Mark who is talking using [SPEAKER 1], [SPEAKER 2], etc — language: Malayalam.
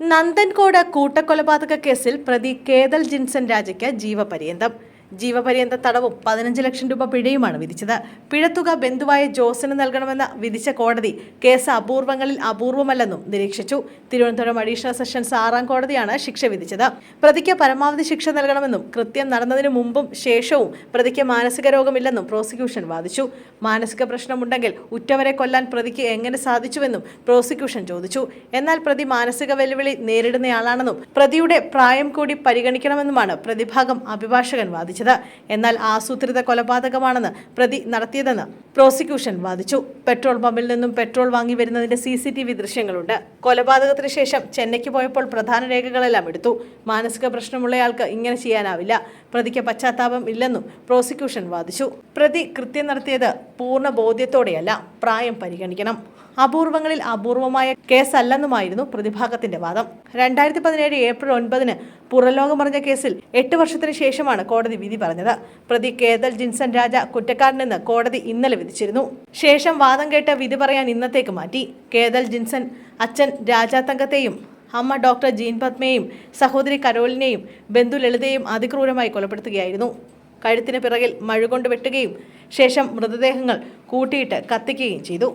[SPEAKER 1] നന്ദൻകോട് കൂട്ടക്കൊലപാതക കേസിൽ പ്രതി കേതൽ ജിൻസൺ രാജയ്ക്ക് ജീവപര്യന്തം. ജീവപര്യന്ത തടവും പതിനഞ്ച് ലക്ഷം രൂപ പിഴയുമാണ് വിധിച്ചത്. പിഴത്തുക ബന്ധുവായ ജോസിന് നൽകണമെന്ന വിധിച്ച കോടതി കേസ് അപൂർവങ്ങളിൽ അപൂർവമല്ലെന്നും നിരീക്ഷിച്ചു. തിരുവനന്തപുരം അഡീഷണൽ സെഷൻസ് ആറാം കോടതിയാണ് ശിക്ഷ വിധിച്ചത്. പ്രതിക്ക് പരമാവധി ശിക്ഷ നൽകണമെന്നും കൃത്യം നടന്നതിന് മുമ്പും ശേഷവും പ്രതിക്ക് മാനസിക രോഗമില്ലെന്നും പ്രോസിക്യൂഷൻ വാദിച്ചു. മാനസിക പ്രശ്നമുണ്ടെങ്കിൽ ഉറ്റവരെ കൊല്ലാൻ പ്രതിക്ക് എങ്ങനെ സാധിച്ചുവെന്നും പ്രോസിക്യൂഷൻ ചോദിച്ചു. എന്നാൽ പ്രതി മാനസിക വെല്ലുവിളി നേരിടുന്നയാളാണെന്നും പ്രതിയുടെ പ്രായം കൂടി പരിഗണിക്കണമെന്നുമാണ് പ്രതിഭാഗം അഭിഭാഷകൻ വാദിച്ചത്. എന്നാൽ ആസൂത്രിത കൊലപാതകമാണെന്ന് പ്രതി നടത്തിയതെന്ന് പ്രോസിക്യൂഷൻ വാദിച്ചു. പെട്രോൾ പമ്പിൽ നിന്നും പെട്രോൾ വാങ്ങി വരുന്നതിന്റെ സി സി ടി വി ദൃശ്യങ്ങളുണ്ട്. കൊലപാതകത്തിന് ശേഷം ചെന്നൈക്ക് പോയപ്പോൾ പ്രധാന രേഖകളെല്ലാം എടുത്തു. മാനസിക പ്രശ്നമുള്ളയാൾക്ക് ഇങ്ങനെ ചെയ്യാനാവില്ല. പ്രതിക്ക് പശ്ചാത്താപം ഇല്ലെന്നും പ്രോസിക്യൂഷൻ വാദിച്ചു. പ്രതി കൃത്യം നടത്തിയത് പൂർണ ബോധ്യത്തോടെയല്ല പ്രായം പരിഗണിക്കണം. അപൂർവങ്ങളിൽ അപൂർവമായ കേസല്ലെന്നുമായിരുന്നു പ്രതിഭാഗത്തിന്റെ വാദം. രണ്ടായിരത്തി പതിനേഴ് ഏപ്രിൽ ഒൻപതിന് പുറലോകമറിഞ്ഞ കേസിൽ എട്ട് വർഷത്തിന് ശേഷമാണ് കോടതി വിധി പറഞ്ഞത്. പ്രതി കേതൽ ജിൻസൺ രാജ കുറ്റക്കാരനെന്ന് കോടതി ഇന്നലെ വിധിച്ചിരുന്നു. ശേഷം വാദം കേട്ട് വിധി പറയാൻ ഇന്നത്തേക്ക് മാറ്റി. കേതൽ ജിൻസൺ അച്ഛൻ രാജാതങ്കത്തെയും അമ്മ ഡോക്ടർ ജീൻ പത്മയെയും സഹോദരി കരോലിനെയും ബന്ധു ലളിതയെയും അതിക്രൂരമായി കൊലപ്പെടുത്തുകയായിരുന്നു. കഴുത്തിന് പിറകിൽ മഴുകൊണ്ട് വെട്ടുകയും ശേഷം മൃതദേഹങ്ങൾ കൂട്ടിയിട്ട് കത്തിക്കുകയും ചെയ്തു.